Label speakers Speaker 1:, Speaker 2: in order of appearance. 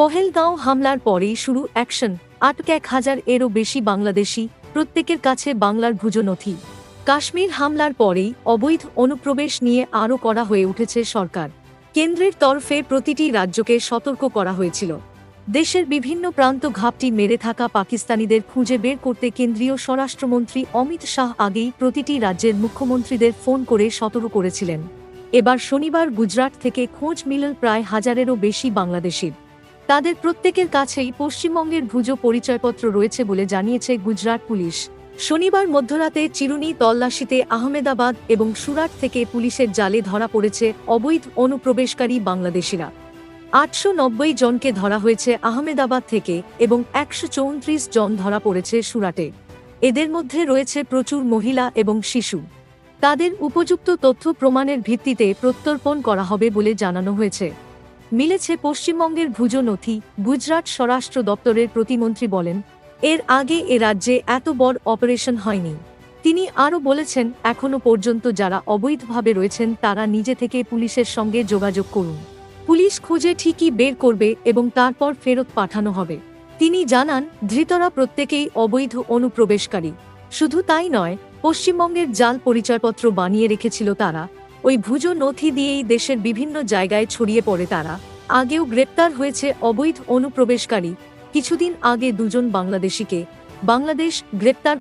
Speaker 1: পহেলগাঁও হামলার পরেই শুরু অ্যাকশন আটক এক হাজার এরও বেশি বাংলাদেশি, প্রত্যেকের কাছে বাংলার ভুজো নথি কাশ্মীর হামলার পরেই অবৈধ অনুপ্রবেশ নিয়ে আরও করা হয়ে উঠেছে সরকার। কেন্দ্রের তরফে প্রতিটি রাজ্যকে সতর্ক করা হয়েছিল। দেশের বিভিন্ন প্রান্ত ঘাপটি মেরে থাকা পাকিস্তানিদের খুঁজে বের করতে কেন্দ্রীয় স্বরাষ্ট্রমন্ত্রী অমিত শাহ আগেই প্রতিটি রাজ্যের মুখ্যমন্ত্রীদের ফোন করে সতর্ক করেছিলেন। এবার শনিবার গুজরাট থেকে খোঁজ মিলল প্রায় হাজারেরও বেশি বাংলাদেশির। তাদের প্রত্যেকের কাছেই পশ্চিমবঙ্গের ভুজো পরিচয়পত্র রয়েছে বলে জানিয়েছে গুজরাট পুলিশ। শনিবার মধ্যরাতে চিরুনি, তল্লাশিতে আহমেদাবাদ এবং সুরাট থেকে পুলিশের জালে ধরা পড়েছে অবৈধ অনুপ্রবেশকারী বাংলাদেশিরা। আটশো নব্বই জনকে ধরা হয়েছে আহমেদাবাদ থেকে এবং একশো চৌত্রিশ জন ধরা পড়েছে সুরাটে। এদের মধ্যে রয়েছে প্রচুর মহিলা এবং শিশু। তাদের উপযুক্ত তথ্য প্রমাণের ভিত্তিতে প্রত্যর্পণ করা হবে বলে জানানো হয়েছে। মিলেছে পশ্চিমবঙ্গের ভুজো নথি, গুজরাট স্বরাষ্ট্র দপ্তরের প্রতিমন্ত্রী বলেন, এর আগে এ রাজ্যে এত বড় অপারেশন হয়নি। তিনি আরও বলেছেন এখনও পর্যন্ত যারা অবৈধভাবে রয়েছেন, তারা নিজে থেকে পুলিশের সঙ্গে যোগাযোগ করুন। পুলিশ খুঁজে ঠিকই বের করবে এবং তারপর ফেরত পাঠানো হবে। তিনি জানান, ধৃতরা প্রত্যেকেই অবৈধ অনুপ্রবেশকারী। শুধু তাই নয়, পশ্চিমবঙ্গের জাল পরিচয়পত্র বানিয়ে রেখেছিল তারা। ওই ভুজো নথি দিয়েই দেশের বিভিন্ন জায়গায় ছড়িয়ে পড়ে তারা। আগেও গ্রেপ্তার হয়েছে অবৈধ অনুপ্রবেশকারী। কিছুদিন আগে দুজন বাংলাদেশিকে বাংলাদেশ গ্রেপ্তার